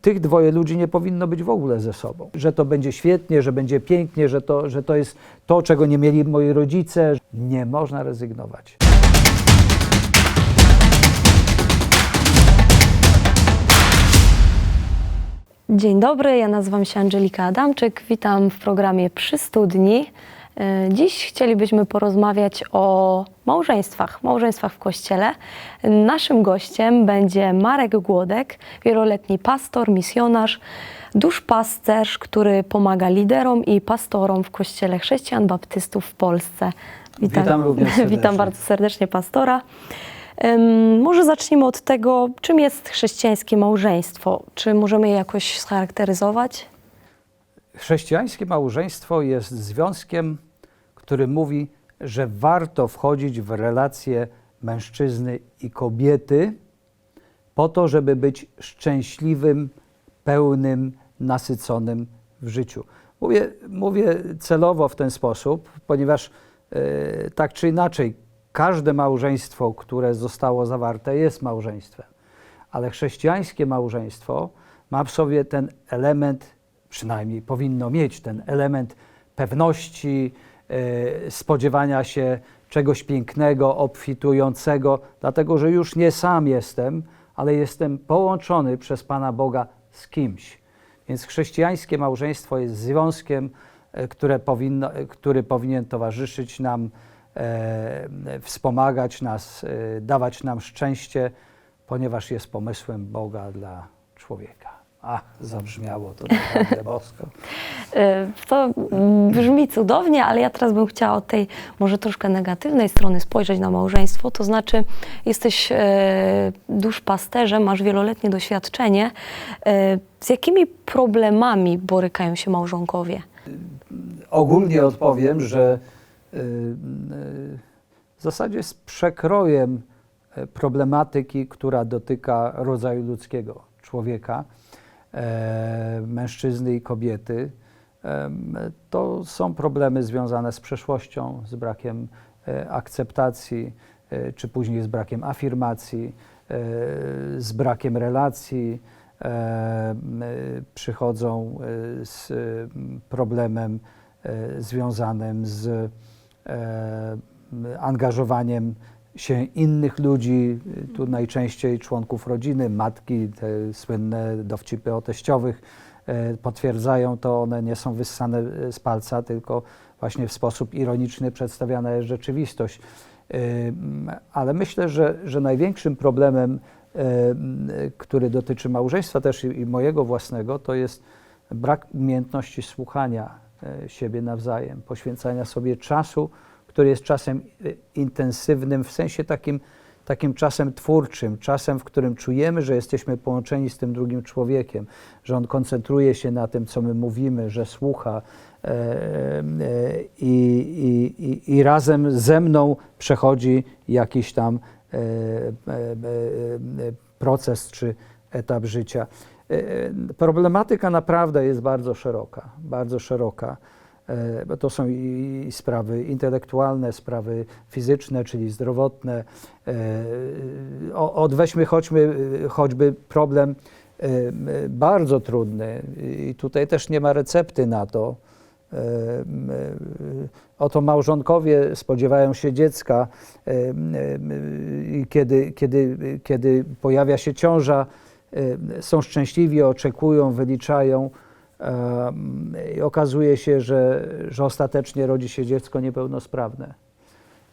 Tych dwoje ludzi nie powinno być w ogóle ze sobą. Że to będzie świetnie, że będzie pięknie, że to, że to jest to, czego nie mieli moi rodzice. Nie można rezygnować. Dzień dobry, ja nazywam się Angelika Adamczyk, witam w programie Przy Studni. E, Dziś chcielibyśmy porozmawiać o małżeństwach, małżeństwach w Kościele. Naszym gościem będzie Marek Głodek, wieloletni pastor, misjonarz, duszpasterz, który pomaga liderom i pastorom w Kościele Chrześcijan Baptystów w Polsce. Witam również serdecznie. Witam bardzo serdecznie pastora. Może zacznijmy od tego, czym jest chrześcijańskie małżeństwo. Czy możemy je jakoś scharakteryzować? Chrześcijańskie małżeństwo jest związkiem, który mówi, że warto wchodzić w relacje mężczyzny i kobiety po to, żeby być szczęśliwym, pełnym, nasyconym w życiu. Mówię, mówię celowo w ten sposób, ponieważ e, tak czy inaczej każde małżeństwo, które zostało zawarte, jest małżeństwem. Ale chrześcijańskie małżeństwo ma w sobie ten element, przynajmniej powinno mieć ten element pewności, spodziewania się czegoś pięknego, obfitującego, dlatego że już nie sam jestem, ale jestem połączony przez Pana Boga z kimś. Więc chrześcijańskie małżeństwo jest związkiem, e, które powinno, e, który powinien towarzyszyć nam, e, wspomagać nas, e, dawać nam szczęście, ponieważ jest pomysłem Boga dla człowieka. Ach, zabrzmiało to naprawdę bosko. E, To brzmi cudownie, ale ja teraz bym chciała od tej może troszkę negatywnej strony spojrzeć na małżeństwo. To znaczy, jesteś e, duszpasterzem, masz wieloletnie doświadczenie. E, Z jakimi problemami borykają się małżonkowie? Ogólnie odpowiem, że y, y, w zasadzie z przekrojem e, problematyki, która dotyka rodzaju ludzkiego, człowieka, mężczyzny i kobiety, to są problemy związane z przeszłością, z brakiem e, akceptacji, e, czy później z brakiem afirmacji, e, z brakiem relacji. E, e, Przychodzą e, z problemem e, związanym z e, angażowaniem się innych ludzi, y, tu najczęściej członków rodziny, matki, te słynne dowcipy o teściowych e, potwierdzają to, one nie są wyssane e, z palca, tylko właśnie w sposób ironiczny przedstawiana jest rzeczywistość. E, Ale myślę, że, że największym problemem, który dotyczy małżeństwa też i, mojego własnego, to jest brak umiejętności słuchania siebie nawzajem, poświęcania sobie czasu, który jest czasem e, intensywnym, w sensie takim, takim czasem twórczym, czasem, w którym czujemy, że jesteśmy połączeni z tym drugim człowiekiem, że on koncentruje się na tym, co my mówimy, że słucha e, e, i, i, i, razem ze mną przechodzi jakiś tam e, e, e, e, proces czy etap życia. Problematyka naprawdę jest bardzo szeroka, bardzo szeroka, bo to są i sprawy intelektualne, sprawy fizyczne, czyli zdrowotne. E, Odweźmy choćby, choćby problem e, bardzo trudny i tutaj też nie ma recepty na to. E, e, Oto małżonkowie spodziewają się dziecka e, e, i kiedy, kiedy, kiedy pojawia się ciąża, e, są szczęśliwi, oczekują, wyliczają i okazuje się, że, że ostatecznie rodzi się dziecko niepełnosprawne.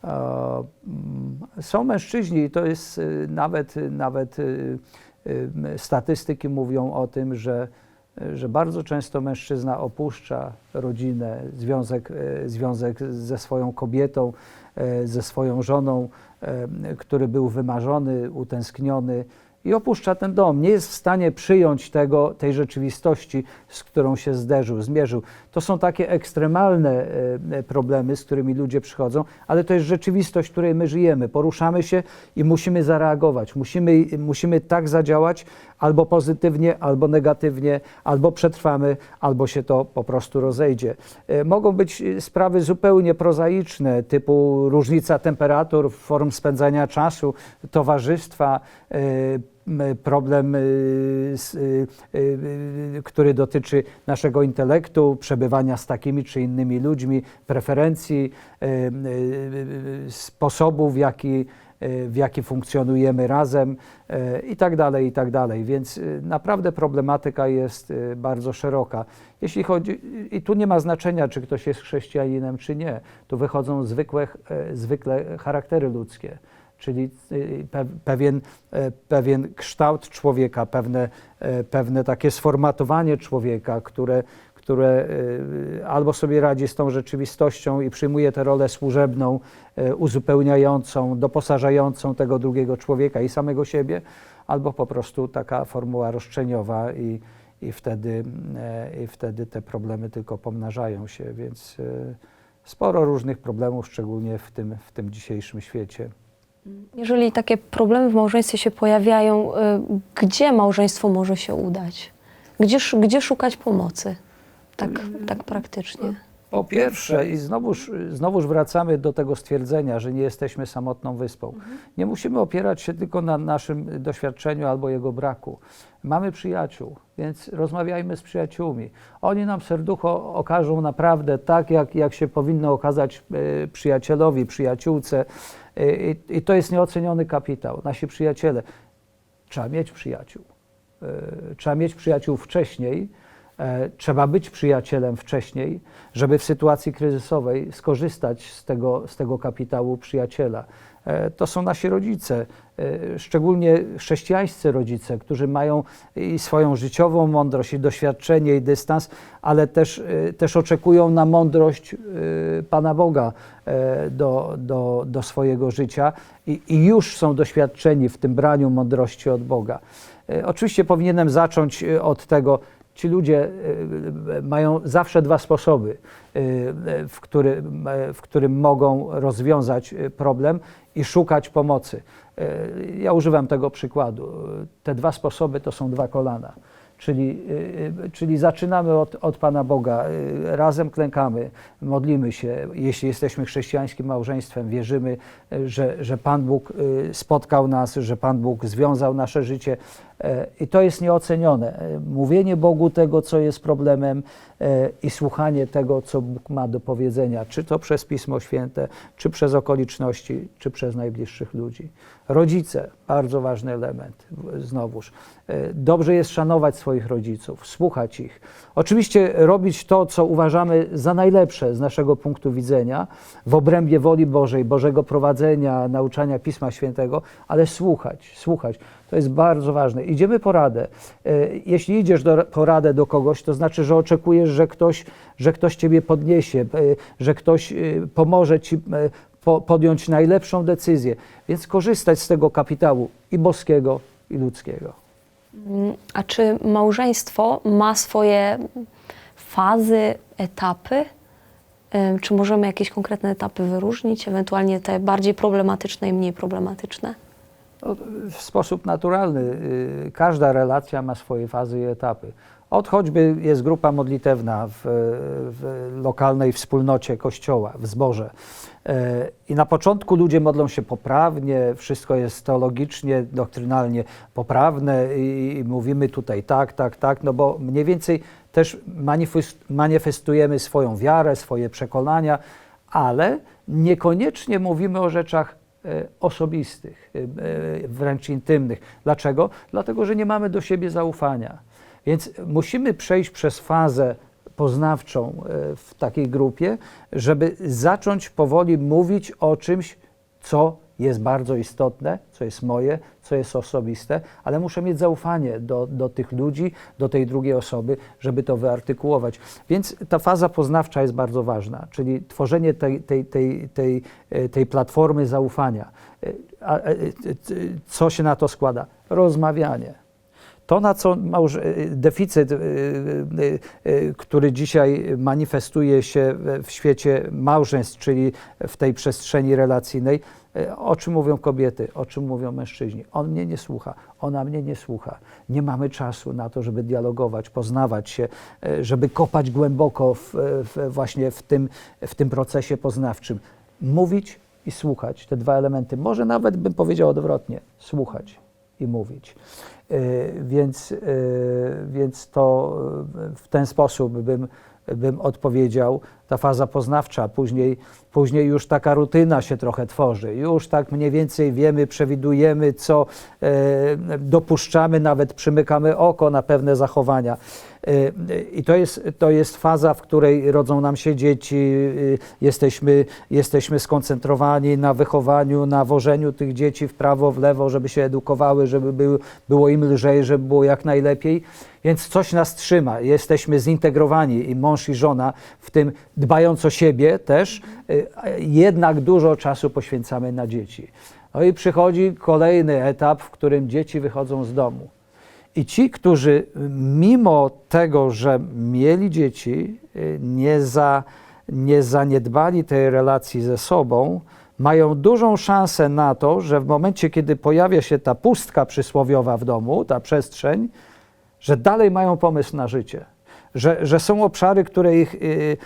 E, mm, Są mężczyźni, to jest y, nawet, nawet y, y, statystyki mówią o tym, że, że bardzo często mężczyzna opuszcza rodzinę, związek, e, związek ze swoją kobietą, e, ze swoją żoną, który był wymarzony, utęskniony i opuszcza ten dom. Nie jest w stanie przyjąć tego, tej rzeczywistości, z którą się zderzył, zmierzył. To są takie ekstremalne e, e, problemy, z którymi ludzie przychodzą, ale to jest rzeczywistość, w której my żyjemy. Poruszamy się i musimy zareagować. Musimy, musimy tak zadziałać albo pozytywnie, albo negatywnie, albo przetrwamy, albo się to po prostu rozejdzie. E, Mogą być sprawy zupełnie prozaiczne, typu różnica temperatur, form spędzania czasu, towarzystwa, problem, y, y, y, który dotyczy naszego intelektu, przebywania z takimi czy innymi ludźmi, preferencji, sposobu, w jaki, w jaki funkcjonujemy razem i tak dalej, i tak dalej. Więc naprawdę problematyka jest bardzo szeroka. Jeśli chodzi, i tu nie ma znaczenia, czy ktoś jest chrześcijaninem, czy nie. Tu wychodzą zwykłe, zwykle charaktery ludzkie, czyli y, pe, pewien, e, pewien kształt człowieka, pewne, e, pewne takie sformatowanie człowieka, które, które y, albo sobie radzi z tą rzeczywistością i przyjmuje tę rolę służebną, e, uzupełniającą, doposażającą tego drugiego człowieka i samego siebie, albo po prostu taka formuła roszczeniowa i, i, wtedy, e, i wtedy te problemy tylko pomnażają się, więc e, sporo różnych problemów, szczególnie w tym, w tym dzisiejszym świecie. Jeżeli takie problemy w małżeństwie się pojawiają, y, gdzie małżeństwo może się udać? Gdzie, gdzie szukać pomocy? Tak, tak praktycznie. Po pierwsze, i znowuż, znowuż wracamy do tego stwierdzenia, że nie jesteśmy samotną wyspą. Nie musimy opierać się tylko na naszym doświadczeniu albo jego braku. Mamy przyjaciół, więc rozmawiajmy z przyjaciółmi. Oni nam serducho okażą naprawdę tak, jak, jak się powinno okazać e, przyjacielowi, przyjaciółce. I, I to jest nieoceniony kapitał. Nasi przyjaciele. Trzeba mieć przyjaciół. E, Trzeba mieć przyjaciół wcześniej, E, Trzeba być przyjacielem wcześniej, żeby w sytuacji kryzysowej skorzystać z tego, z tego kapitału przyjaciela. E, To są nasi rodzice, szczególnie chrześcijańscy rodzice, którzy mają i swoją życiową mądrość, i doświadczenie, i dystans, ale też, e, też oczekują na mądrość e, Pana Boga do, do, do swojego życia i, i już są doświadczeni w tym braniu mądrości od Boga. Oczywiście powinienem zacząć od tego, Ci ludzie e, mają zawsze dwa sposoby, e, w, który, e, w którym mogą rozwiązać e, problem i szukać pomocy. E, Ja używam tego przykładu. Te dwa sposoby to są dwa kolana. Czyli, e, czyli zaczynamy od, od Pana Boga, e, razem klękamy, modlimy się. Jeśli jesteśmy chrześcijańskim małżeństwem, wierzymy, e, że, że Pan Bóg e, spotkał nas, że Pan Bóg związał nasze życie. E, I to jest nieocenione. E, Mówienie Bogu tego, co jest problemem e, i słuchanie tego, co Bóg ma do powiedzenia, czy to przez Pismo Święte, czy przez okoliczności, czy przez najbliższych ludzi. Rodzice, bardzo ważny element, znowuż. Dobrze jest szanować swoich rodziców, słuchać ich. Oczywiście robić to, co uważamy za najlepsze z naszego punktu widzenia, w obrębie woli Bożej, Bożego prowadzenia, nauczania Pisma Świętego, ale słuchać, słuchać. To jest bardzo ważne. Idziemy po radę. E, Jeśli idziesz do, po radę do kogoś, to znaczy, że oczekujesz, że ktoś, że ktoś ciebie podniesie, e, że ktoś e, pomoże ci po, podjąć najlepszą decyzję. Więc korzystać z tego kapitału i boskiego, i ludzkiego. Mm, A czy małżeństwo ma swoje fazy, etapy? Czy możemy jakieś konkretne etapy wyróżnić, ewentualnie te bardziej problematyczne i mniej problematyczne? No, w sposób naturalny y, każda relacja ma swoje fazy i etapy. Od choćby jest grupa modlitewna w, w lokalnej wspólnocie kościoła, w zborze. E, I na początku ludzie modlą się poprawnie, wszystko jest teologicznie, doktrynalnie poprawne i, mówimy tutaj tak, tak, tak, no bo mniej więcej też manifest, manifestujemy swoją wiarę, swoje przekonania, ale niekoniecznie mówimy o rzeczach osobistych, e, e, wręcz intymnych. Dlaczego? Dlatego, że nie mamy do siebie zaufania. Więc musimy przejść przez fazę poznawczą e, w takiej grupie, żeby zacząć powoli mówić o czymś, co jest bardzo istotne, co jest moje, co jest osobiste, ale muszę mieć zaufanie do, do tych ludzi, do tej drugiej osoby, żeby to wyartykułować. Więc ta faza poznawcza jest bardzo ważna, czyli tworzenie tej, tej, tej, tej, e, tej platformy zaufania. E, A, e, co się na to składa? Rozmawianie. To, na co deficyt, który dzisiaj manifestuje się w- świecie małżeństw, czyli w tej przestrzeni relacyjnej, o czym mówią kobiety, o czym mówią mężczyźni. On mnie nie słucha, ona mnie nie słucha. Nie mamy czasu na to, żeby dialogować, poznawać się, y, żeby kopać głęboko w, w, właśnie w tym, w tym procesie poznawczym. Mówić i słuchać, te dwa elementy. Może nawet bym powiedział odwrotnie, słuchać i mówić. Więc, więc to w ten sposób bym, bym odpowiedział. Ta faza poznawcza, później, później już taka rutyna się trochę tworzy. Już tak mniej więcej wiemy, przewidujemy, co e, dopuszczamy, nawet przymykamy oko na pewne zachowania. E, I to jest, to jest faza, w której rodzą nam się dzieci, y, jesteśmy, jesteśmy skoncentrowani na wychowaniu, na wożeniu tych dzieci w prawo, w lewo, żeby się edukowały, żeby był, było im lżej, żeby było jak najlepiej. Więc coś nas trzyma. Jesteśmy zintegrowani i mąż i żona w tym dbając o siebie też, y, jednak dużo czasu poświęcamy na dzieci. No i przychodzi kolejny etap, w którym dzieci wychodzą z domu. I ci, którzy mimo tego, że mieli dzieci, y, nie, za, nie zaniedbali tej relacji ze sobą, mają dużą szansę na to, że w momencie, kiedy pojawia się ta pustka przysłowiowa w domu, ta przestrzeń, że dalej mają pomysł na życie. Że, że są obszary, które ich y, y,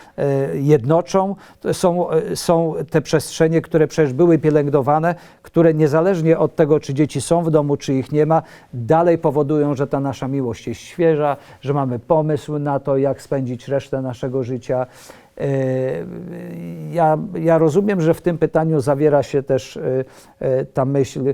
jednoczą, są, y, są te przestrzenie, które przecież były pielęgnowane, które niezależnie od tego, czy dzieci są w domu, czy ich nie ma, dalej powodują, że ta nasza miłość jest świeża, że mamy pomysł na to, jak spędzić resztę naszego życia. Ja, ja rozumiem, że w tym pytaniu zawiera się też ta myśl,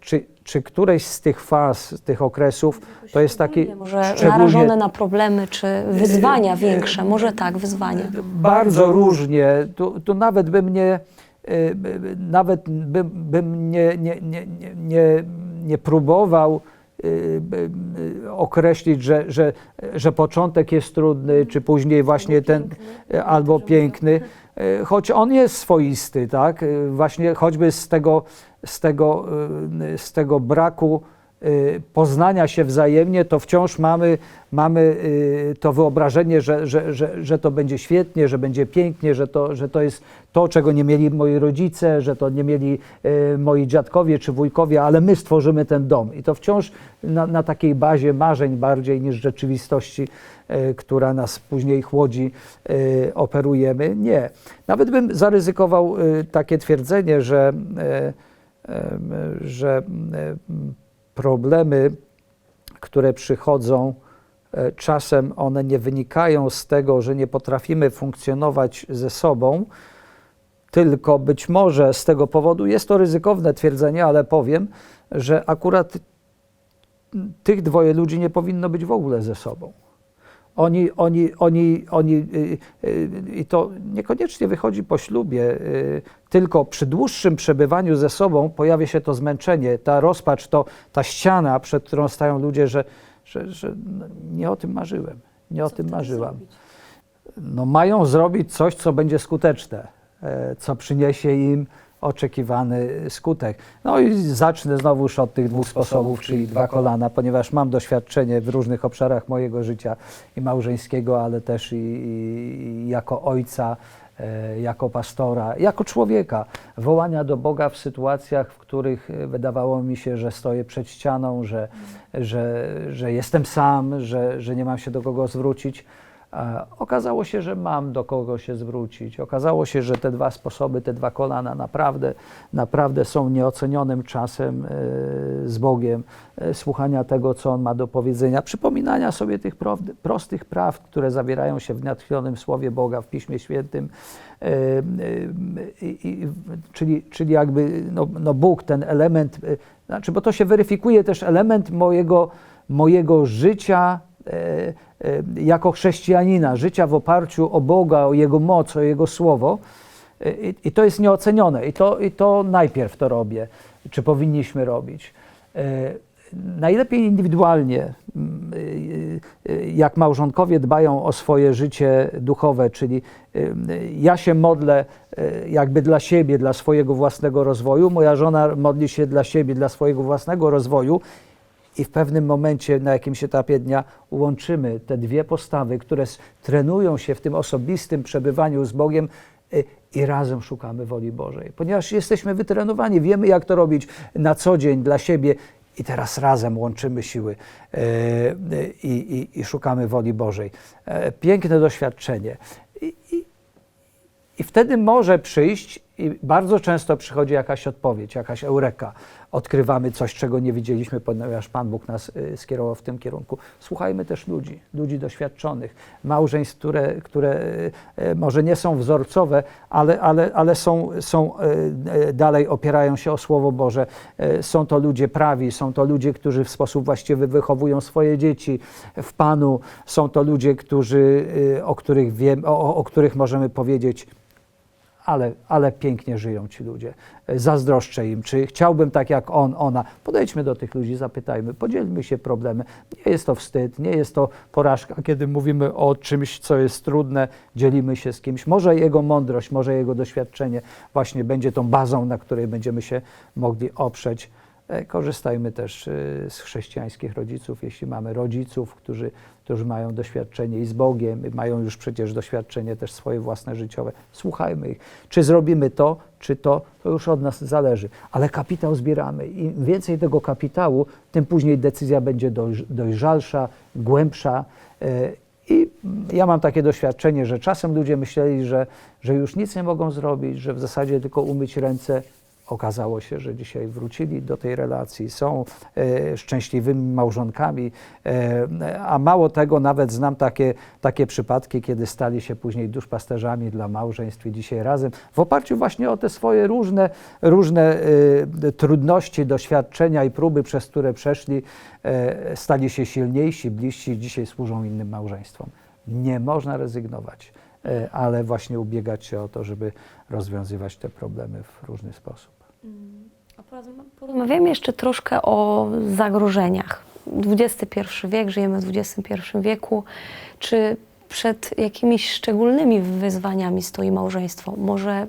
czy, czy któreś z tych faz, z tych okresów, to jest taki Może szczególnie- narażone na problemy czy wyzwania większe, może tak, wyzwania. Bardzo różnie. Tu, tu nawet bym nie, y, nawet bym, bym nie, nie, nie, nie, nie, próbował y, y, określić, że, że, że początek jest trudny, czy później właśnie ten albo piękny, choć on jest swoisty, tak? Właśnie choćby z tego, z tego, y, z tego braku y, poznania się wzajemnie, to wciąż mamy, mamy y, to wyobrażenie, że, że, że, że to będzie świetnie, że będzie pięknie, że to, że to jest to, czego nie mieli moi rodzice, że to nie mieli moi dziadkowie czy wujkowie, ale my stworzymy ten dom. I to wciąż na, na takiej bazie marzeń bardziej niż rzeczywistości, która nas później chłodzi, operujemy. Nie. Nawet bym zaryzykował takie twierdzenie, że, że problemy, które przychodzą, e, czasem one nie wynikają z tego, że nie potrafimy funkcjonować ze sobą, tylko być może z tego powodu, jest to ryzykowne twierdzenie, ale powiem, że akurat tych dwoje ludzi nie powinno być w ogóle ze sobą. Oni, oni, oni, oni y, y, i to niekoniecznie wychodzi po ślubie, y, tylko przy dłuższym przebywaniu ze sobą pojawia się to zmęczenie, ta rozpacz, to, ta ściana, przed którą stają ludzie, że, że, że no, nie o tym marzyłem, nie o tym marzyłam. No, mają zrobić coś, co będzie skuteczne, e, co przyniesie im oczekiwany skutek. No i zacznę znowuż od tych dwóch sposobów, czyli dwa kolana, ponieważ mam doświadczenie w różnych obszarach mojego życia i małżeńskiego, ale też i, i jako ojca, e, jako pastora, jako człowieka. Wołania do Boga w sytuacjach, w których e, wydawało mi się, że stoję przed ścianą, że, że, że jestem sam, że, że nie mam się do kogo zwrócić. Okazało się, że mam do kogo się zwrócić. Okazało się, że te dwa sposoby, te dwa kolana naprawdę, naprawdę są nieocenionym czasem e, z Bogiem, e, słuchania tego, co On ma do powiedzenia, przypominania sobie tych pro- prostych prawd, które zawierają się w natchnionym Słowie Boga, w Piśmie Świętym. E, czyli, czyli jakby no, no Bóg, ten element, znaczy, bo to się weryfikuje też element mojego, mojego życia jako chrześcijanina, życia w oparciu o Boga, o Jego moc, o Jego słowo. E, I, i to jest nieocenione. I to, I to najpierw to robię, czy powinniśmy robić. E, Najlepiej indywidualnie, jak małżonkowie dbają o swoje życie duchowe, czyli ja się modlę jakby dla siebie, dla swojego własnego rozwoju, moja żona modli się dla siebie, dla swojego własnego rozwoju i w pewnym momencie, na jakimś etapie dnia, łączymy te dwie postawy, które trenują się w tym osobistym przebywaniu z Bogiem y, i razem szukamy woli Bożej. Ponieważ jesteśmy wytrenowani, wiemy, jak to robić na co dzień dla siebie. I teraz razem łączymy siły e, i, i, i szukamy woli Bożej. E, Piękne doświadczenie. I, i wtedy może przyjść I bardzo często przychodzi jakaś odpowiedź, jakaś eureka. Odkrywamy coś, czego nie widzieliśmy, ponieważ Pan Bóg nas y, skierował w tym kierunku. Słuchajmy też ludzi, ludzi doświadczonych, małżeństw, które, które y, y, może nie są wzorcowe, ale, ale, ale są, są dalej opierają się o Słowo Boże. Są to ludzie prawi, są to ludzie, którzy w sposób właściwy wychowują swoje dzieci w Panu. Są to ludzie, którzy, o, których wiem, o- o których możemy powiedzieć, ale, ale pięknie żyją ci ludzie. E, Zazdroszczę im, czy chciałbym tak jak on, ona. Podejdźmy do tych ludzi, zapytajmy, podzielmy się problemy. Nie jest to wstyd, nie jest to porażka, kiedy mówimy o czymś, co jest trudne, dzielimy się z kimś. Może jego mądrość, może jego doświadczenie właśnie będzie tą bazą, na której będziemy się mogli oprzeć. E, Korzystajmy też e, z chrześcijańskich rodziców, jeśli mamy rodziców, którzy, którzy mają doświadczenie i z Bogiem, mają już przecież doświadczenie też swoje własne życiowe. Słuchajmy ich. Czy zrobimy to, czy to, to już od nas zależy. Ale kapitał zbieramy. Im więcej tego kapitału, tym później decyzja będzie dojrz- dojrzalsza, głębsza. E, I ja mam takie doświadczenie, że czasem ludzie myśleli, że, że już nic nie mogą zrobić, że w zasadzie tylko umyć ręce. Okazało się, że dzisiaj wrócili do tej relacji, są e, szczęśliwymi małżonkami, e, a mało tego, nawet znam takie, takie przypadki, kiedy stali się później duszpasterzami dla małżeństw i dzisiaj razem, w oparciu właśnie o te swoje różne, różne e, trudności, doświadczenia i próby, przez które przeszli, e, stali się silniejsi, bliżsi dzisiaj służą innym małżeństwom. Nie można rezygnować, ale właśnie ubiegać się o to, żeby rozwiązywać te problemy w różny sposób. Porozmawiamy jeszcze troszkę o zagrożeniach. XXI wiek, żyjemy w XXI wieku. Czy przed jakimiś szczególnymi wyzwaniami stoi małżeństwo? Może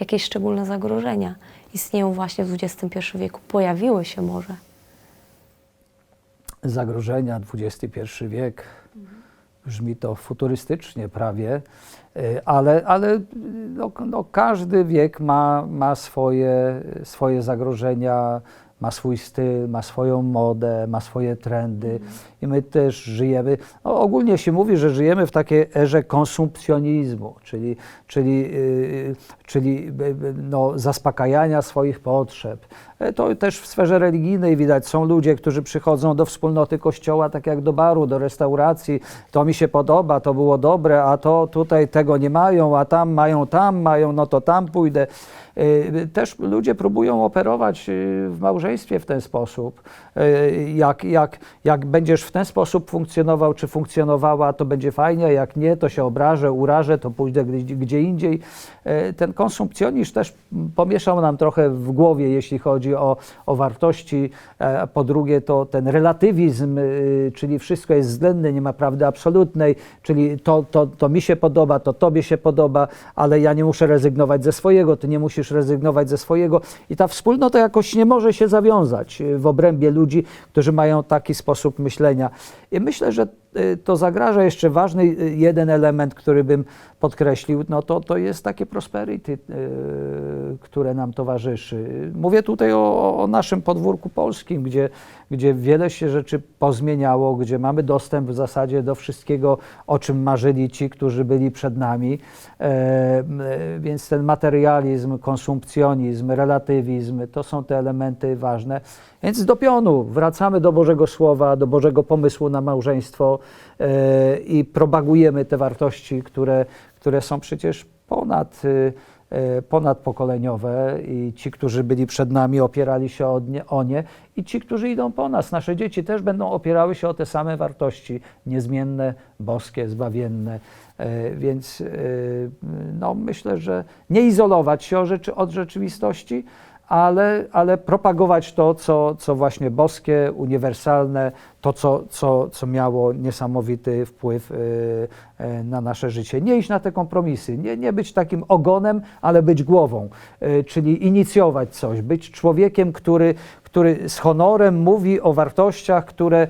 jakieś szczególne zagrożenia istnieją właśnie w XXI wieku? Pojawiły się może? zagrożenia, XXI wiek. Brzmi to futurystycznie prawie, y, ale, ale no, no, każdy wiek ma, ma swoje, swoje zagrożenia, ma swój styl, ma swoją modę, ma swoje trendy i my też żyjemy. No, ogólnie się mówi, że żyjemy w takiej erze konsumpcjonizmu, czyli, czyli, yy, czyli y, y, no, zaspokajania swoich potrzeb. E, To też w sferze religijnej widać. Są ludzie, którzy przychodzą do wspólnoty kościoła, tak jak do baru, do restauracji. To mi się podoba, to było dobre, a to tutaj tego nie mają, a tam mają, tam mają, no to tam pójdę. E, Też ludzie próbują operować e, w małżeństwie w ten sposób. E, Jak, jak, jak będziesz w ten sposób funkcjonował, czy funkcjonowała, to będzie fajnie, jak nie, to się obrażę, urażę, to pójdę gdzie, indziej. Ten konsumpcjonizm też pomieszał nam trochę w głowie, jeśli chodzi o, o wartości. E, Po drugie, to ten relatywizm, y, czyli wszystko jest względne, nie ma prawdy absolutnej, czyli to, to, to mi się podoba, to tobie się podoba, ale ja nie muszę rezygnować ze swojego, ty nie musisz rezygnować ze swojego. I ta wspólnota jakoś nie może się zawiązać y, w obrębie ludzi, którzy mają taki sposób myślenia. I myślę, że to zagraża jeszcze ważny y, jeden element, który bym podkreślił, no to, to jest takie prosperity, y, które nam towarzyszy. Mówię tutaj o, o naszym podwórku polskim, gdzie, gdzie wiele się rzeczy pozmieniało, gdzie mamy dostęp w zasadzie do wszystkiego, o czym marzyli ci, którzy byli przed nami. E, e, więc ten materializm, konsumpcjonizm, relatywizm, to są te elementy ważne. Więc do pionu wracamy do Bożego Słowa, do Bożego pomysłu na małżeństwo e, i propagujemy te wartości, które, które są przecież ponad, y, e, ponadpokoleniowe i ci, którzy byli przed nami, opierali się o nie, o nie i ci, którzy idą po nas. Nasze dzieci też będą opierały się o te same wartości, niezmienne, boskie, zbawienne. E, Więc e, no, myślę, że nie izolować się od rzeczywistości, ale, ale propagować to, co, co właśnie boskie, uniwersalne, to, co, co, co miało niesamowity wpływ y, y, na nasze życie. Nie iść na te kompromisy, nie, nie być takim ogonem, ale być głową, y, czyli inicjować coś, być człowiekiem, który, który z honorem mówi o wartościach, które,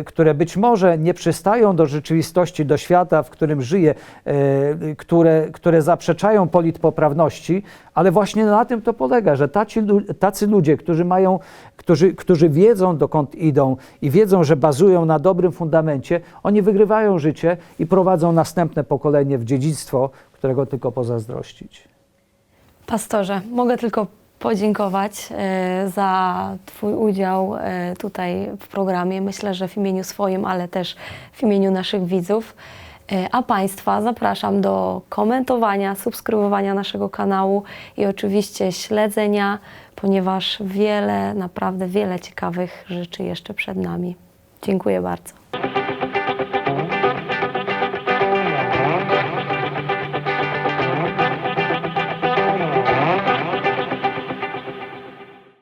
y, które być może nie przystają do rzeczywistości, do świata, w którym żyje, y, które, które zaprzeczają politpoprawności, ale właśnie na tym to polega, że tacy, tacy ludzie, którzy mają, którzy, którzy wiedzą dokąd idą i wiedzą, że bazują na dobrym fundamencie, oni wygrywają życie i prowadzą następne pokolenie w dziedzictwo, którego tylko pozazdrościć. Pastorze, mogę tylko podziękować e, za Twój udział e, tutaj w programie. Myślę, że w imieniu swoim, ale też w imieniu naszych widzów. E, A Państwa zapraszam do komentowania, subskrybowania naszego kanału i oczywiście śledzenia, ponieważ wiele, naprawdę wiele ciekawych rzeczy jeszcze przed nami. Dziękuję bardzo.